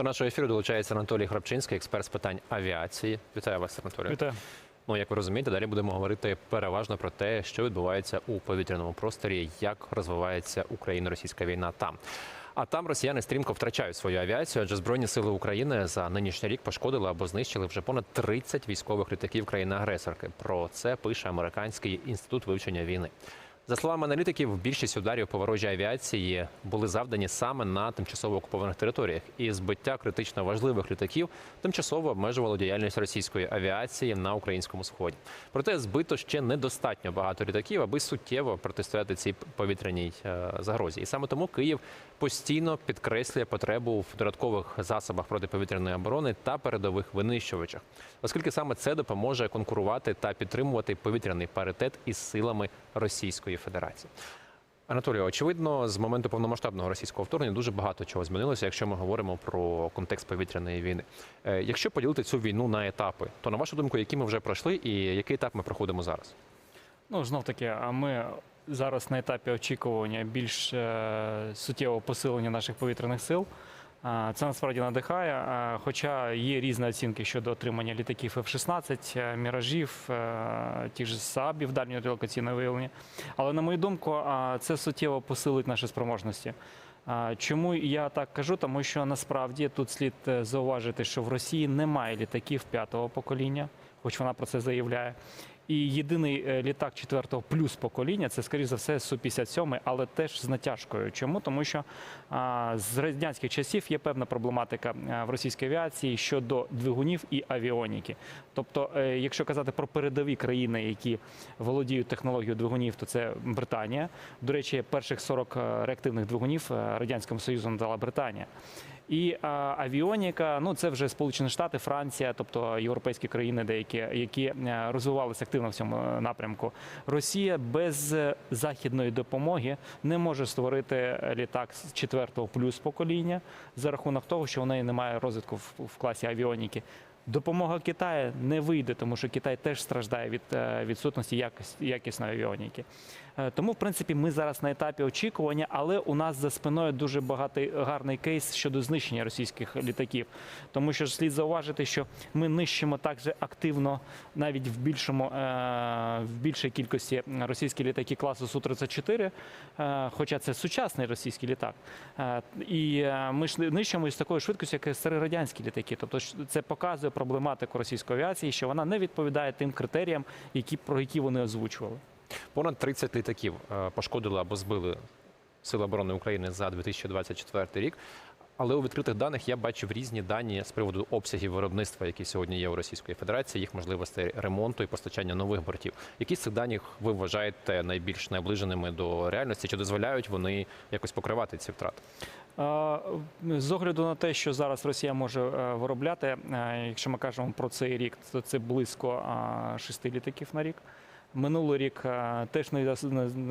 До нашого ефіру долучається Анатолій Храпчинський, експерт з питань авіації. Вітаю вас, Анатолій. Вітаю. Ну, як ви розумієте, далі будемо говорити переважно про те, що відбувається у повітряному просторі, як розвивається Україно-російська війна там. А там росіяни стрімко втрачають свою авіацію, адже збройні сили України за нинішній рік пошкодили або знищили вже понад 30 військових літаків країни-агресорки. Про це пише американський інститут вивчення війни. За словами аналітиків, більшість ударів по ворожій авіації були завдані саме на тимчасово окупованих територіях, і збиття критично важливих літаків тимчасово обмежувало діяльність російської авіації на українському сході. Проте збито ще недостатньо багато літаків, аби суттєво протистояти цій повітряній е, загрозі. І саме тому Київ постійно підкреслює потребу в додаткових засобах протиповітряної оборони та передових винищувачах, оскільки саме це допоможе конкурувати та підтримувати повітряний паритет із силами Російської Федерації. Анатолію, очевидно, з моменту повномасштабного російського вторгнення дуже багато чого змінилося, якщо ми говоримо про контекст повітряної війни. Е, Якщо поділити цю війну на етапи, то на вашу думку, які ми вже пройшли, і який етап ми проходимо зараз? Ну знов таки, а ми зараз на етапі очікування більш е, суттєвого посилення наших повітряних сил. Це насправді надихає. Хоча є різні оцінки щодо отримання літаків F-16, е, міражів, е, тих же САБів дальнього релокаційного виявлення. Але на мою думку, це суттєво посилить наші спроможності. Чому я так кажу? Тому що насправді тут слід е, зауважити, що в Росії немає літаків п'ятого покоління, хоч вона про це заявляє. І єдиний е, літак четвертого плюс покоління це, скоріш за все, Су-57, але теж з натяжкою. Чому? Тому що а, з радянських часів є певна проблематика в російській авіації щодо двигунів і авіоніки. Тобто, е, якщо казати про передові країни, які володіють технологією двигунів, то це Британія. До речі, перших 40 реактивних двигунів е, радянському союзу надала Британія. І авіоніка, ну це вже Сполучені Штати, Франція, тобто європейські країни, деякі, які е, розвивалися активно в цьому е, напрямку. Росія без е, західної допомоги не може створити літак з четвертого плюс покоління за рахунок того, що у неї немає розвитку в, в класі авіоніки. Допомога Китаю не вийде, тому що Китай теж страждає від відсутності якіс- якісної авіоніки. Е, Тому, в принципі, ми зараз на етапі очікування, але у нас за спиною дуже багатий гарний кейс щодо знищення російських літаків. Тому що слід зауважити, що ми нищимо так же активно, навіть в більшому е, в більшій кількості російські літаки класу Су-34, е, хоча це сучасний російський літак. І ми ж нищимо із такою швидкістю, як і старі літаки. Тобто це показує проблематику російської авіації, що вона не відповідає тим критеріям, які про які вони озвучували. Понад 30 літаків е, пошкодили або збили Сили оборони України за 2024 рік. Але у відкритих даних я бачив різні дані з приводу обсягів виробництва, які сьогодні є у Російської Федерації, їх можливостей ремонту і постачання нових бортів. Які з цих даних ви вважаєте найбільш наближеними до реальності? Чи дозволяють вони якось покривати ці втрати? З огляду на те, що зараз Росія може е, виробляти, е, якщо ми кажемо про цей рік, то це близько е, шести літаків на рік. Минулий рік е, теж не,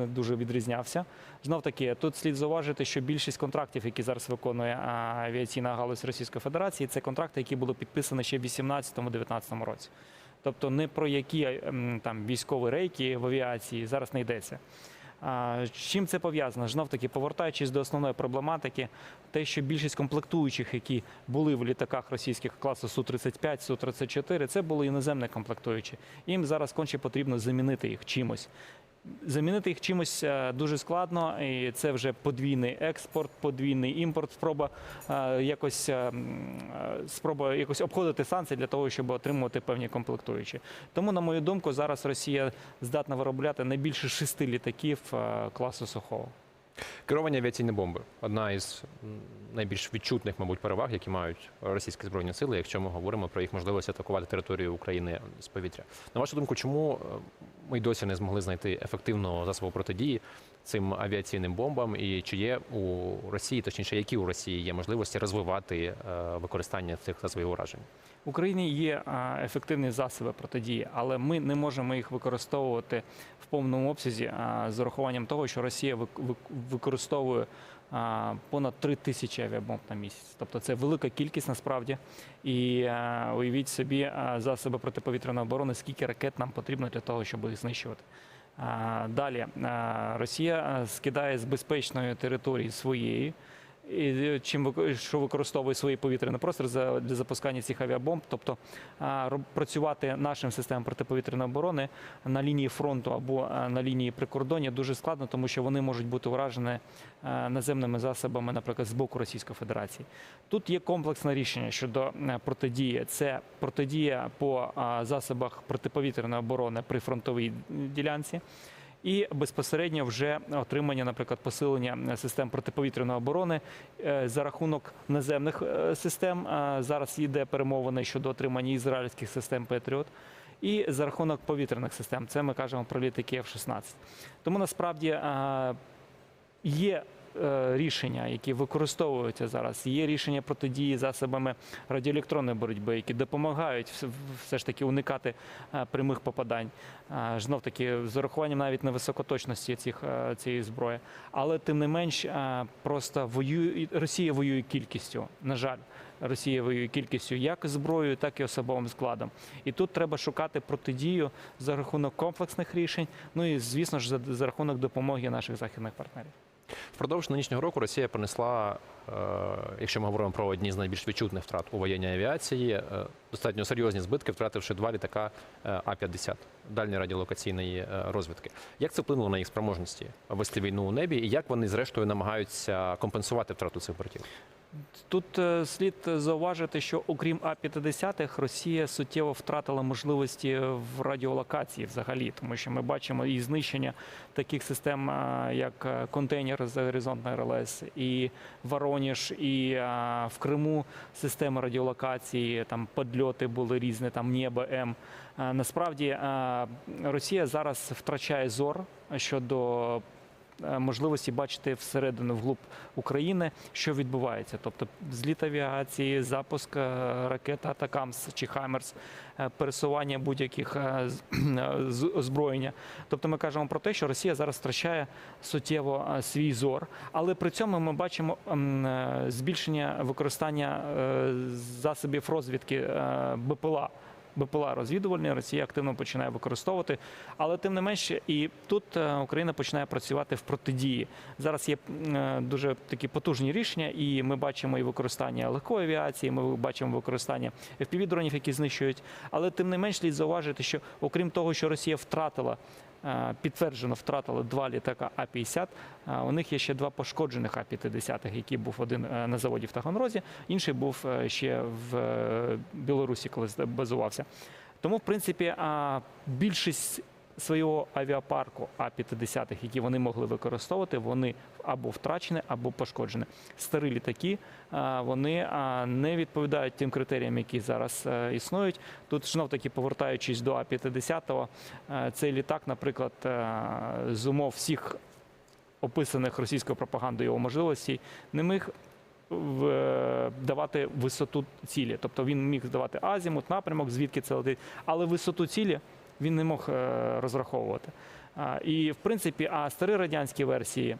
дуже відрізнявся. Знов таки, тут слід зауважити, що більшість контрактів, які зараз виконує е, авіаційна галузь Російської Федерації, це контракти, які були підписані ще в 2018-2019 році. Тобто не про які там військові рейки в авіації зараз не йдеться. Чим це пов'язано? Знов таки, повертаючись до основної проблематики, те, що більшість комплектуючих, які були в літаках російських класу Су-35, Су-34, це були іноземні комплектуючі. Їм зараз конче потрібно замінити їх чимось. Замінити їх чимось е, дуже складно, і це вже подвійний експорт, подвійний імпорт, спроба е, якось е, спроба якось обходити санкції для того, щоб отримувати певні комплектуючі. Тому, на мою думку, зараз Росія здатна виробляти не більше шести літаків класу Сухого. Керовані авіаційні бомби одна із найбільш відчутних, мабуть, переваг, які мають російські збройні сили, якщо ми говоримо про їх можливість атакувати територію України з повітря. На вашу думку, чому е, ми й досі не змогли знайти ефективного засобу протидії цим авіаційним бомбам? І чи є у Росії, точніше, які у Росії є можливості розвивати е, використання цих засобів уражень? В Україні є ефективні засоби протидії, але ми не можемо їх використовувати в повному обсязі з урахуванням того, що Росія вик- вик- використовує понад 3 тисячі авіабомб на місяць. Тобто це велика кількість насправді. І уявіть собі засоби протиповітряної оборони, скільки ракет нам потрібно для того, щоб їх знищувати. Далі Росія скидає з безпечної території своєї і чим що використовує свої повітряні за- для запускання цих авіабомб, тобто працювати нашим системам протиповітряної оборони на лінії фронту або на лінії прикордоння дуже складно, тому що вони можуть бути уражені а, наземними засобами, наприклад, з боку Російської Федерації. Тут є комплексне рішення щодо е, протидії. Це протидія по засобах протиповітряної оборони при фронтовій ділянці. І безпосередньо вже отримання, наприклад, посилення е, систем протиповітряної оборони е, за рахунок наземних е, систем. Зараз йде перемовини щодо отримання ізраїльських систем Петріот. І за рахунок повітряних систем, це ми кажемо про літаки F-16. Тому насправді е, є е, рішення, які використовуються зараз. Є рішення протидії засобами радіоелектронної боротьби, які допомагають все- ж таки уникати е, прямих попадань. Знов таки з урахуванням навіть невисокоточності цих е, цієї зброї. Але тим не менш, е, просто воює Росія воює кількістю. На жаль. Росія воює кількістю як зброєю, так і особовим складом. І тут треба шукати протидію за рахунок комплексних рішень. Ну і звісно ж за, за рахунок допомоги наших західних партнерів. Впродовж нинішнього року Росія понесла, е, якщо ми говоримо про одні з найбільш відчутних втрат у воєнній авіації, е, достатньо серйозні збитки, втративши два літака е, А-50 дальньої радіолокаційної розвідки. Як це вплинуло на їх спроможності вести війну у небі, і як вони зрештою намагаються компенсувати втрату цих бортів? Тут е, слід зауважити, що окрім А-50, Росія суттєво втратила можливості в радіолокації взагалі, тому що ми бачимо і знищення таких систем, е, як е, контейнер з горизонтної РЛС, і Вороніж, і е, в Криму системи радіолокації, там подльоти були різні, там Небо М. Е, Насправді е, Росія зараз втрачає зор щодо е, можливості бачити всередину вглуб України, що відбувається. Тобто зліт авіації, запуск е, ракет Атакамс чи Хаймерс, е, пересування будь-яких е, озброєння. Тобто ми кажемо про те, що Росія зараз втрачає суттєво е, свій зор, але при цьому ми бачимо е, збільшення використання е, засобів розвідки е, БПЛА. БПЛА розвідувальні Росія активно починає використовувати, але тим не менше, і тут е, Україна починає працювати в протидії. Зараз є е, дуже такі потужні рішення, і ми бачимо і використання легкої авіації, ми бачимо використання fpv дронів, які знищують. Але тим не менш слід зауважити, що окрім того, що Росія втратила. Е, Підтверджено втратили два літака А-50. е, У них є ще два пошкоджених А-50, який був один е, на заводі в Таганрозі, інший був ще в Білорусі, коли базувався. Тому, в принципі, більшість свого авіапарку А-50, які вони могли використовувати, вони або втрачені, або пошкоджені. Старі літаки вони не відповідають тим критеріям, які зараз е, існують. Тут знов таки повертаючись до А-50, е, цей літак, наприклад, е, з умов всіх описаних російською пропагандою його можливостей, не міг е, давати висоту цілі. Тобто він міг давати азімут, напрямок, звідки це летить, але висоту цілі він не мог е, розраховувати. І в принципі, а старі радянські версії.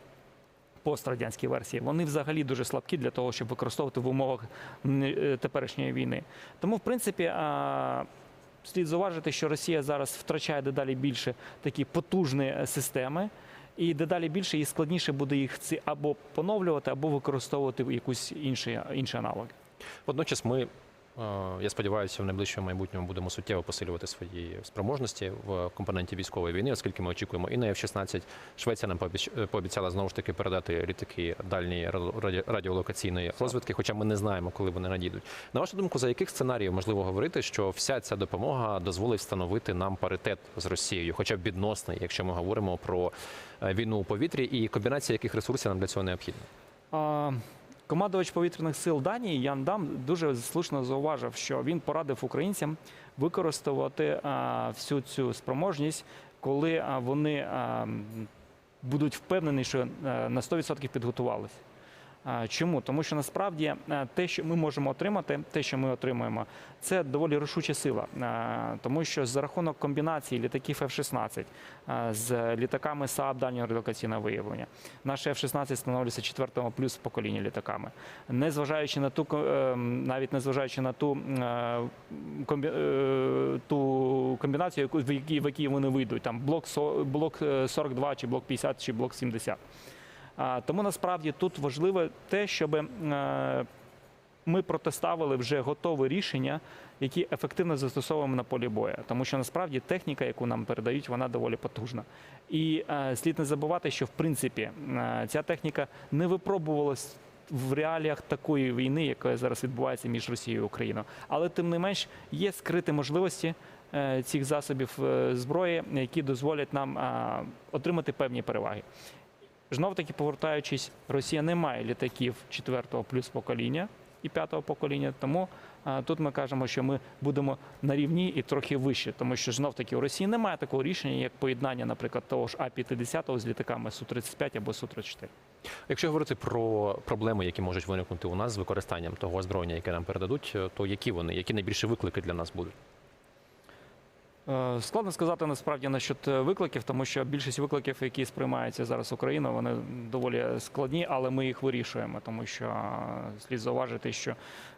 Пострадянські версії вони взагалі дуже слабкі для того, щоб використовувати в умовах е, теперішньої війни. Тому, в принципі, слід зауважити, що Росія зараз втрачає дедалі більше такі потужні е, системи, і дедалі більше і складніше буде їх ці або поновлювати, або використовувати в якусь інші, інші аналоги. Водночас ми, я сподіваюся, в найближчому майбутньому будемо суттєво посилювати свої спроможності в компоненті військової війни, оскільки ми очікуємо і на F-16. Швеція нам пообіцяла знову ж таки передати літаки дальньої радіолокаційної розвідки, хоча ми не знаємо, коли вони надійдуть. На вашу думку, за яких сценаріїв можливо говорити, що вся ця допомога дозволить встановити нам паритет з Росією, хоча б відносний, якщо ми говоримо про е, війну у повітрі, і комбінація яких ресурсів нам для цього необхідна? Командувач повітряних сил Данії Ян Дам дуже слушно зауважив, що він порадив українцям використовувати а, всю цю спроможність, коли а, вони а, будуть впевнені, що е, на 100% підготувалися. Чому? Тому що насправді е, те, що ми можемо отримати, те, що ми отримуємо, це доволі рішуча сила. Тому що за рахунок комбінації літаків F-16 е, з літаками Saab дальнього радіолокаційного виявлення, наші F-16 становляться четвертого плюс покоління літаками. Незважаючи на ту ко- е, навіть незважаючи на ту, е, комбі, е, ту комбінацію, в якій, вони вийдуть, там блок со- блок е, 42 чи блок 50 чи блок 70. Тому насправді тут важливо те, щоб е, ми протиставили вже готове рішення, які ефективно застосовуємо на полі бою. Тому що насправді техніка, яку нам передають, вона доволі потужна. І е, слід не забувати, що в принципі е, ця техніка не випробувалась. В реаліях такої війни, яка зараз відбувається між Росією і Україною, але тим не менш є скриті можливості цих засобів зброї, які дозволять нам отримати певні переваги. Знов таки повертаючись, Росія не має літаків четвертого плюс покоління і п'ятого покоління. Тому а, тут ми кажемо, що ми будемо на рівні і трохи вище, тому що знов таки у Росії немає такого рішення, як поєднання, наприклад, того ж А-50 з літаками Су-35 або Су-34. Якщо говорити про проблеми, які можуть виникнути у нас з використанням того озброєння, яке нам передадуть, то які вони, які найбільші виклики для нас будуть? Е, Складно сказати насправді насчет викликів, тому що більшість викликів, які сприймаються зараз Україною, вони доволі складні, але ми їх вирішуємо, тому що е, слід зауважити, що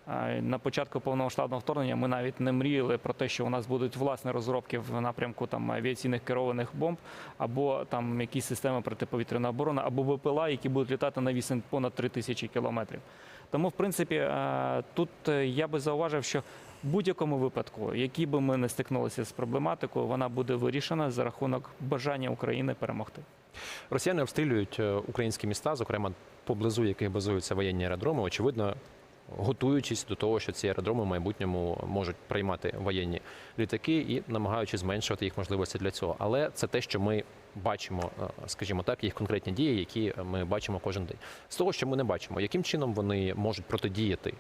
е, на початку повномасштабного вторгнення ми навіть не мріяли про те, що у нас будуть власні розробки в напрямку там авіаційних керованих бомб, або там якісь системи протиповітряної оборони, або БПЛА, які будуть літати на відстань понад 3 тисячі кілометрів. Тому, в принципі, тут я би зауважив, що в будь-якому випадку, які би ми не стикнулися з проблематикою, вона буде вирішена за рахунок бажання України перемогти. Росіяни обстрілюють е, українські міста, зокрема поблизу яких базуються воєнні аеродроми. Очевидно, готуючись до того, що ці аеродроми в майбутньому можуть приймати воєнні літаки і намагаючись зменшувати їх можливості для цього. Але це те, що ми бачимо, е, скажімо так, їх конкретні дії, які ми бачимо кожен день. З того, що ми не бачимо, яким чином вони можуть протидіяти.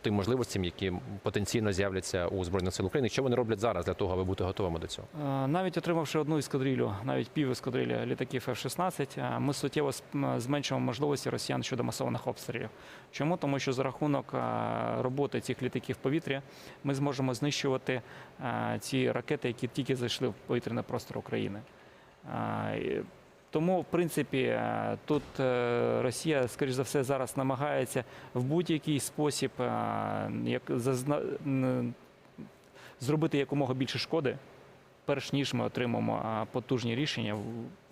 Тим можливостям, які потенційно з'являться у збройних сил України, що вони роблять зараз для того, аби бути готовими до цього? Е, Навіть отримавши одну ескадрилю, навіть пів ескадрилі літаків F-16, е, ми суттєво зменшимо можливості росіян щодо масованих обстрілів. Чому? Тому що за рахунок е, роботи цих літаків в повітрі ми зможемо знищувати ці ракети, які тільки зайшли в повітряний простор України. Тому, в принципі, е, тут е, Росія, скоріш за все, зараз намагається в будь-який спосіб е, як зазна... зробити якомога більше шкоди, перш ніж ми отримаємо потужні рішення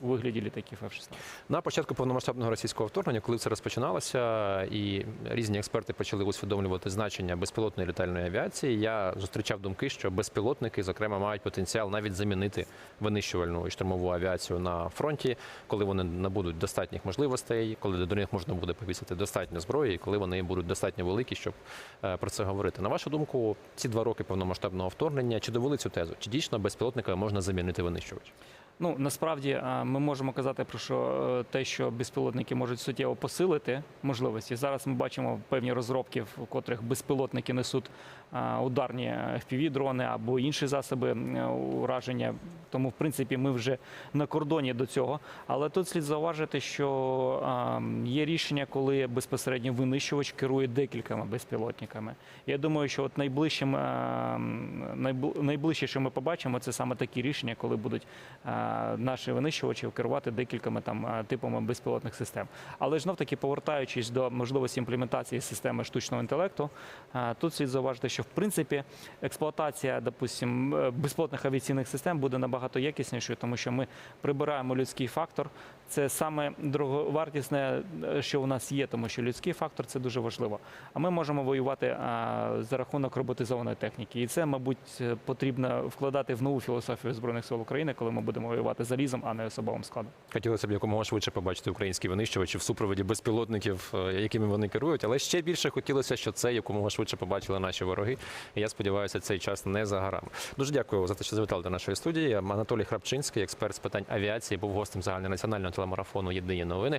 у вигляді літаків F-16. На початку повномасштабного російського вторгнення, коли це розпочиналося, і різні експерти почали усвідомлювати значення безпілотної літальної авіації, я зустрічав думки, що безпілотники, зокрема, мають потенціал навіть замінити винищувальну і штурмову авіацію на фронті, коли вони набудуть достатніх можливостей, коли до них можна буде повісити достатньо зброї, і коли вони будуть достатньо великі, щоб е, про це говорити. На вашу думку, ці два роки повномасштабного вторгнення чи довели цю тезу? Чи дійсно безпілотника можна замінити винищувач? Ну насправді ми можемо казати про що е, те, що безпілотники можуть суттєво посилити можливості. Зараз ми бачимо певні розробки, в котрих безпілотники несуть ударні fpv дрони або інші засоби ураження. Тому, в принципі, ми вже на кордоні до цього. Але тут слід зауважити, що є рішення, коли безпосередньо винищувач керує декількома безпілотниками. Я думаю, що от найближчим найближче, що ми побачимо, це саме такі рішення, коли будуть наші винищувачі керувати декількома там типами безпілотних систем. Але ж таки повертаючись до можливості імплементації системи штучного інтелекту, тут слід зауважити, що в принципі експлуатація, допустим, е, безпілотних авіаційних систем буде набагато якіснішою, тому що ми прибираємо людський фактор. Це саме дороговартісне, е, що у нас є, тому що людський фактор це дуже важливо. А ми можемо воювати за рахунок роботизованої техніки. І це, мабуть, е, потрібно вкладати в нову філософію збройних сил України, коли ми будемо воювати залізом, а не особовим складом. Хотілося б якомога швидше побачити українські винищувачі в супроводі безпілотників, е, якими вони керують, але ще більше хотілося, що це якомога швидше побачили наші вороги. І я сподіваюся, цей час не за горами. Дуже дякую за те, що завітали до нашої студії. Анатолій Храпчинський, експерт з питань авіації, був гостем загальнонаціонального телемарафону Єдині новини.